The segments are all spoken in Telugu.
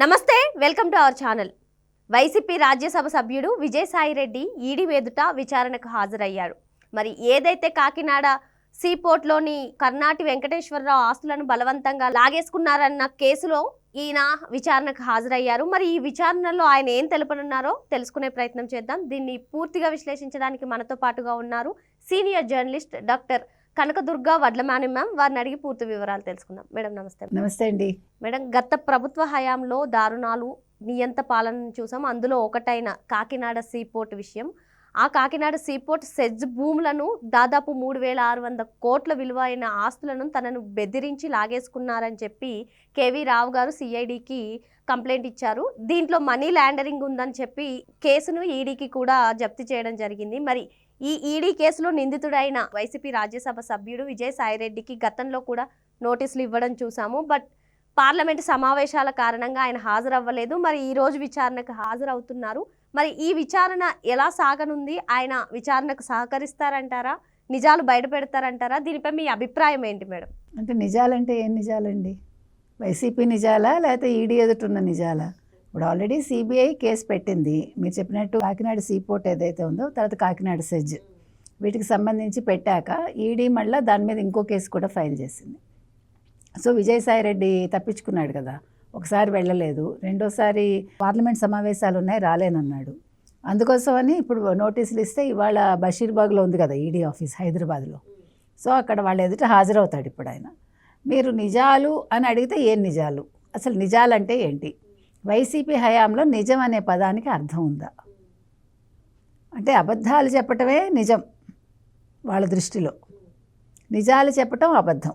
నమస్తే welcome to our channel. YCP Rajya Sabha సభ్యుడు విజయసాయిరెడ్డి ఈడీ వేదుట విచారణకు హాజరయ్యారు. మరి ఏదైతే కాకినాడ సీపోర్ట్లోని కర్ణాటి వెంకటేశ్వరరావు ఆస్తులను బలవంతంగా లాగేసుకున్నారన్న కేసులో ఈయన విచారణకు హాజరయ్యారు. మరి ఈ విచారణలో ఆయన ఏం తెలుపనున్నారో తెలుసుకునే ప్రయత్నం చేద్దాం. దీన్ని పూర్తిగా విశ్లేషించడానికి మనతో పాటుగా ఉన్నారు senior journalist doctor Kanakadurga Vadlamani ma'am వారిని అడిగి పూర్తి వివరాలు తెలుసుకుందాం. మేడం నమస్తే. నమస్తే అండి. మేడం గత ప్రభుత్వ హయాంలో దారుణాలు నియంత పాలనను చూసాం అందులో ఒకటైన కాకినాడ సీపోర్ట్ విషయం ఆ కాకినాడ సీపోర్ట్ సెజ్ భూములను దాదాపు మూడు వేల ఆరు వంద కోట్ల విలువైన ఆస్తులను తనను బెదిరించి లాగేసుకున్నారని చెప్పి కేవీ రావు గారు సిఐడికి కంప్లైంట్ ఇచ్చారు. దీంట్లో మనీ ల్యాండరింగ్ ఉందని చెప్పి కేసును ఈడీకి కూడా జప్తు చేయడం జరిగింది. మరి ఈ ఈడీ కేసులో నిందితుడైన వైసీపీ రాజ్యసభ సభ్యుడు విజయసాయిరెడ్డికి గతంలో కూడా నోటీసులు ఇవ్వడం చూసాము. బట్ పార్లమెంటు సమావేశాల కారణంగా ఆయన హాజరవ్వలేదు. మరి ఈ రోజు విచారణకు హాజరవుతున్నారు. మరి ఈ విచారణ ఎలా సాగనుంది? ఆయన విచారణకు సహకరిస్తారంటారా? నిజాలు బయట పెడతారంటారా దీనిపై మీ అభిప్రాయం ఏంటి మేడం? అంటే నిజాలంటే ఏం నిజాలండి? వైసీపీ నిజాలా? లేకపోతే ఈడీ ఎదుటున్న నిజాలా? ఇప్పుడు ఆల్రెడీ సిబిఐ కేసు పెట్టింది. మీరు చెప్పినట్టు కాకినాడ సీపోర్ట్ ఏదైతే ఉందో తర్వాత కాకినాడ సెజ్. వీటికి సంబంధించి పెట్టాక ఈడీ మళ్ళీ దాని మీద ఇంకో కేసు కూడా ఫైల్ చేసింది. సో విజయసాయి రెడ్డి తప్పించుకున్నాడు కదా. ఒకసారి వెళ్ళలేదు. రెండోసారి పార్లమెంట్ సమావేశాలు ఉన్నాయి రాలేనన్నాడు. అందుకోసమని ఇప్పుడు నోటీసులు ఇస్తే ఇవాళ బషీర్బాగ్లో ఉంది కదా ఈడీ ఆఫీస్ హైదరాబాద్లో. సో అక్కడ వాళ్ళ ఎదుట హాజరవుతాడు ఇప్పుడు ఆయన. మీరు నిజాలు అని అడిగితే ఏం నిజాలు? అసలు నిజాలంటే ఏంటి? వైసీపీ హయాంలో నిజం అనే పదానికి అర్థం ఉందా? అంటే అబద్ధాలు చెప్పటమే నిజం వాళ్ళ దృష్టిలో. నిజాలు చెప్పటం అబద్ధం.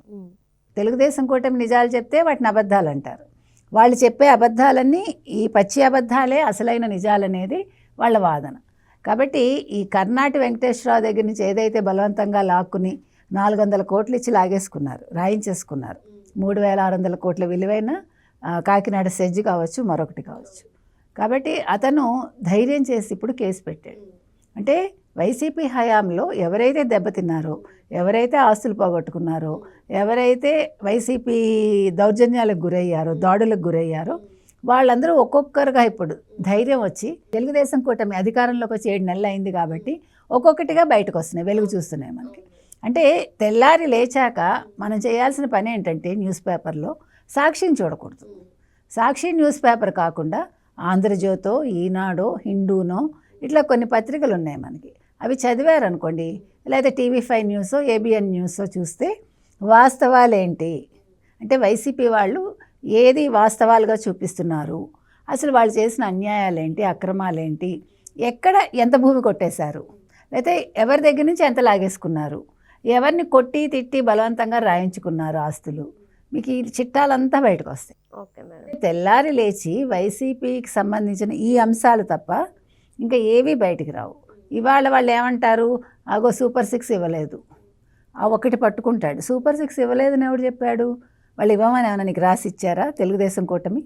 తెలుగుదేశం కూటమి నిజాలు చెప్తే వాటిని అబద్ధాలు అంటారు. వాళ్ళు చెప్పే అబద్ధాలన్నీ ఈ పచ్చి అబద్ధాలే అసలైన నిజాలనేది వాళ్ళ వాదన. కాబట్టి ఈ కర్ణాటి వెంకటేశ్వరరావు దగ్గర నుంచి ఏదైతే బలవంతంగా లాక్కుని నాలుగు వందల కోట్లు ఇచ్చి లాగేసుకున్నారు రాయించేసుకున్నారు. మూడు వేల ఆరు వందల కోట్ల విలువైన కాకినాడ సెజ్ కావచ్చు మరొకటి కావచ్చు. కాబట్టి అతను ధైర్యం చేసి ఇప్పుడు కేసు పెట్టాడు. అంటే వైసీపీ హయాంలో ఎవరైతే దెబ్బతిన్నారో ఎవరైతే ఆస్తులు పోగొట్టుకున్నారో ఎవరైతే వైసీపీ దౌర్జన్యాలకు గురయ్యారో దాడులకు గురయ్యారో వాళ్ళందరూ ఒక్కొక్కరుగా ఇప్పుడు ధైర్యం వచ్చి తెలుగుదేశం కూటమి అధికారంలోకి వచ్చి ఏడు నెలలు అయింది కాబట్టి ఒక్కొక్కటిగా బయటకు వస్తున్నాయి వెలుగు చూస్తున్నాయి మనకి. అంటే తెల్లారి లేచాక మనం చేయాల్సిన పని ఏంటంటే న్యూస్ పేపర్లో సాక్షిని చూడకూడదు. సాక్షి న్యూస్ పేపర్ కాకుండా ఆంధ్రజ్యోతో ఈనాడో హిందూనో ఇట్లా కొన్ని పత్రికలు ఉన్నాయి మనకి. అవి చదివారనుకోండి లేదా టీవీ ఫైవ్ న్యూసో ఏబిఎన్ న్యూసో చూస్తే వాస్తవాలేంటి? అంటే వైసీపీ వాళ్ళు ఏది వాస్తవాలుగా చూపిస్తున్నారు? అసలు వాళ్ళు చేసిన అన్యాయాలేంటి? అక్రమాలేంటి? ఎక్కడ ఎంత భూమి కొట్టేశారు? లేకపోతే ఎవరి దగ్గర నుంచి ఎంత లాగేసుకున్నారు? ఎవరిని కొట్టి తిట్టి బలవంతంగా రాయించుకున్నారు ఆస్తులు? మీకు ఈ చిట్టాలంతా బయటకు వస్తాయి ఓకే మేడం. తెల్లారి లేచి వైసీపీకి సంబంధించిన ఈ అంశాలు తప్ప ఇంకా ఏవీ బయటికి రావు. ఇవాళ వాళ్ళు ఏమంటారు? అగో సూపర్ సిక్స్ ఇవ్వలేదు. ఆ ఒకటి పట్టుకుంటాడు. సూపర్ సిక్స్ ఇవ్వలేదని ఎవడు చెప్పాడు? వాళ్ళు ఇవ్వమని ఏమైనా నీకు రాసి ఇచ్చారా తెలుగుదేశం కూటమి?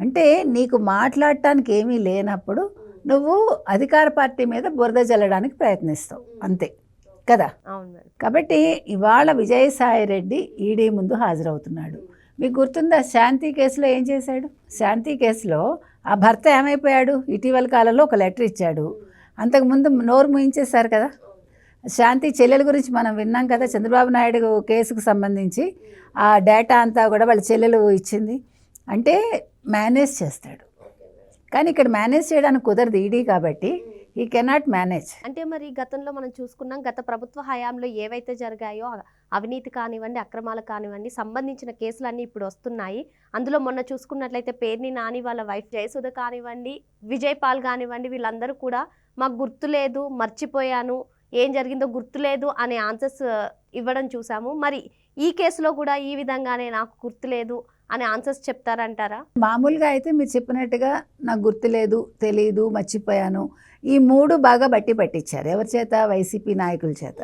అంటే నీకు మాట్లాడటానికి ఏమీ లేనప్పుడు నువ్వు అధికార పార్టీ మీద బురద జల్లడానికి ప్రయత్నిస్తావు. అంతే. కదా? కాబట్టి ఇవాళ విజయసాయి రెడ్డి ఈడీ ముందు హాజరవుతున్నాడు. మీకు గుర్తుందా? శాంతి కేసులో ఏం చేశాడు? శాంతి కేసులో ఆ భర్త ఏమైపోయాడు? ఇటీవల కాలంలో ఒక లెటర్ ఇచ్చాడు. అంతకుముందు నోరు ముయించేశారు కదా. శాంతి చెల్లెల గురించి మనం విన్నాం కదా చంద్రబాబు నాయుడు కేసుకు సంబంధించి ఆ డేటా అంతా కూడా వాళ్ళ చెల్లెలు ఇచ్చింది. అంటే మేనేజ్ చేస్తాడు. కానీ ఇక్కడ మేనేజ్ చేయడానికి కుదరదు ఈడీ కాబట్టి ఈ కెనాట్ మేనేజ్ అంటే మరి గతంలో మనం చూసుకున్నాం గత ప్రభుత్వ హయాంలో ఏవైతే జరిగాయో అవినీతి కానివ్వండి అక్రమాలు కానివ్వండి సంబంధించిన కేసులన్నీ ఇప్పుడు వస్తున్నాయి. అందులో మొన్న చూసుకున్నట్లయితే పేర్ని నాని వాళ్ళ వైఫ్ జయసుధ కానివ్వండి విజయ్ పాల్ కానివ్వండి వీళ్ళందరూ కూడా మాకు గుర్తులేదు మర్చిపోయాను ఏం జరిగిందో గుర్తులేదు అనే ఆన్సర్స్ ఇవ్వడం చూసాము. మరి ఈ కేసులో కూడా ఈ విధంగానే నాకు గుర్తులేదు అనే ఆన్సర్స్ చెప్తారంటారా? మామూలుగా అయితే మీరు చెప్పినట్టుగా నాకు గుర్తులేదు తెలీదు మర్చిపోయాను. ఈ మూడు బాగా బట్టి పట్టించారు. ఎవరి చేత? వైసీపీ నాయకుల చేత.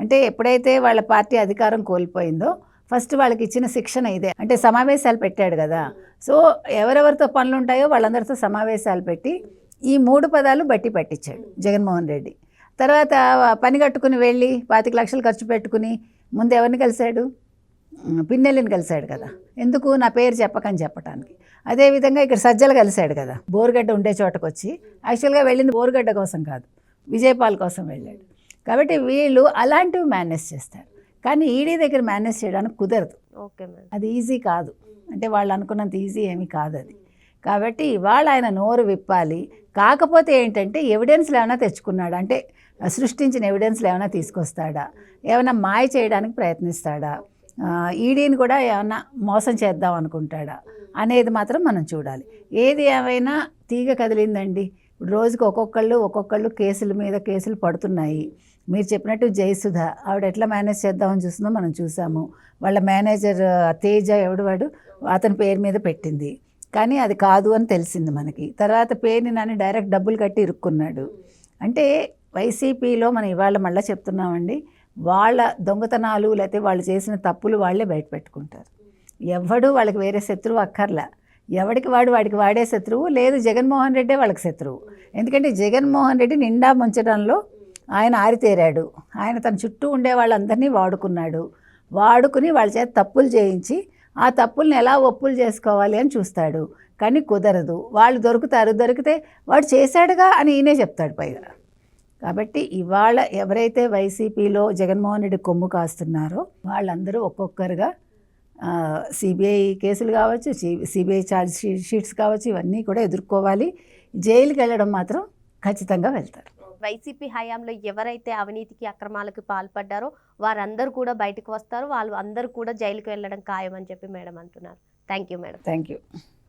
అంటే ఎప్పుడైతే వాళ్ళ పార్టీ అధికారం కోల్పోయిందో ఫస్ట్ వాళ్ళకి ఇచ్చిన శిక్షణ ఇదే. అంటే సమావేశాలు పెట్టాడు కదా. సో ఎవరెవరితో పనులు ఉంటాయో వాళ్ళందరితో సమావేశాలు పెట్టి ఈ మూడు పదాలు బట్టి పట్టించాడు జగన్మోహన్ రెడ్డి. తర్వాత పని కట్టుకుని వెళ్ళి పాతిక లక్షలు ఖర్చు పెట్టుకుని ముందు ఎవరిని కలిశాడు? పిన్నెల్లిని కలిశాడు కదా. ఎందుకు? నా పేరు చెప్పకని చెప్పడానికి అదేవిధంగా ఇక్కడ సజ్జలు కలిశాడు కదా. బోరుగడ్డ ఉండే చోటకు వచ్చి యాక్చువల్గా వెళ్ళింది బోరుగడ్డ కోసం కాదు విజయపాల్ కోసం వెళ్ళాడు. కాబట్టి వీళ్ళు అలాంటివి మేనేజ్ చేస్తారు. కానీ ఈడీ దగ్గర మేనేజ్ చేయడానికి కుదరదు. ఓకే అది ఈజీ కాదు. అంటే వాళ్ళు అనుకున్నంత ఈజీ ఏమీ కాదు అది. కాబట్టి ఇవాళ ఆయన నోరు విప్పాలి. కాకపోతే ఏంటంటే ఎవిడెన్స్లు ఏమైనా తెచ్చుకున్నాడా? అంటే సృష్టించిన ఎవిడెన్స్లు ఏమైనా తీసుకొస్తాడా? ఏమైనా మాయ చేయడానికి ప్రయత్నిస్తాడా? ఈడీని కూడా ఏమైనా మోసం చేద్దాం అనుకుంటాడా? అనేది మాత్రం మనం చూడాలి. ఏది ఏమైనా తీగ కదిలిందండి. ఇప్పుడు రోజుకి ఒక్కొక్కళ్ళు ఒక్కొక్కళ్ళు కేసుల మీద కేసులు పడుతున్నాయి. మీరు చెప్పినట్టు జయసుధ ఆవిడ ఎట్లా మేనేజ్ చేద్దామని చూస్తుందో మనం చూసాము. వాళ్ళ మేనేజర్ తేజ ఎవడు వాడు అతని పేరు మీద పెట్టింది. కానీ అది కాదు అని తెలిసింది మనకి. తర్వాత పేరుని నాని డైరెక్ట్ డబ్బులు కట్టి ఇరుక్కున్నాడు. అంటే వైసీపీలో మనం ఇవాళ మళ్ళీ చెప్తున్నామండి వాళ్ళ దొంగతనాలు లేకపోతే వాళ్ళు చేసిన తప్పులు వాళ్ళే బయట పెట్టుకుంటారు. ఎవడు వాళ్ళకి వేరే శత్రువు అక్కర్లా. ఎవడికి వాడు వాడికి వాడే శత్రువు లేదు జగన్మోహన్ రెడ్డే వాళ్ళకి శత్రువు. ఎందుకంటే జగన్మోహన్ రెడ్డి నిండా ముంచడంలో ఆయన ఆరితేరాడు. ఆయన తన చుట్టూ ఉండే వాళ్ళందరినీ వాడుకున్నాడు. వాడుకుని వాళ్ళ చేత తప్పులు చేయించి ఆ తప్పుల్ని ఎలా ఒప్పులు చేసుకోవాలి అని చూస్తాడు. కానీ కుదరదు. వాళ్ళు దొరుకుతారు. దొరికితే వాడు చేశాడుగా అని ఈయనే చెప్తాడు పైగా. కాబట్టి ఇవాళ ఎవరైతే వైసీపీలో జగన్మోహన్ రెడ్డి కొమ్ము కాస్తున్నారో వాళ్ళందరూ ఒక్కొక్కరుగా సిబిఐ కేసులు కావచ్చు సిబిఐ ఛార్జ్ షీట్స్ కావచ్చు ఇవన్నీ కూడా ఎదుర్కోవాలి. జైలుకి వెళ్ళడం మాత్రం ఖచ్చితంగా వెళ్తారు. వైసీపీ హయాంలో ఎవరైతే అవినీతికి అక్రమాలకు పాల్పడ్డారో వారందరూ కూడా బయటకు వస్తారు. వాళ్ళు అందరూ కూడా జైలుకి వెళ్ళడం ఖాయం అని చెప్పి మేడం అంటున్నారు. Thank you madam. Thank you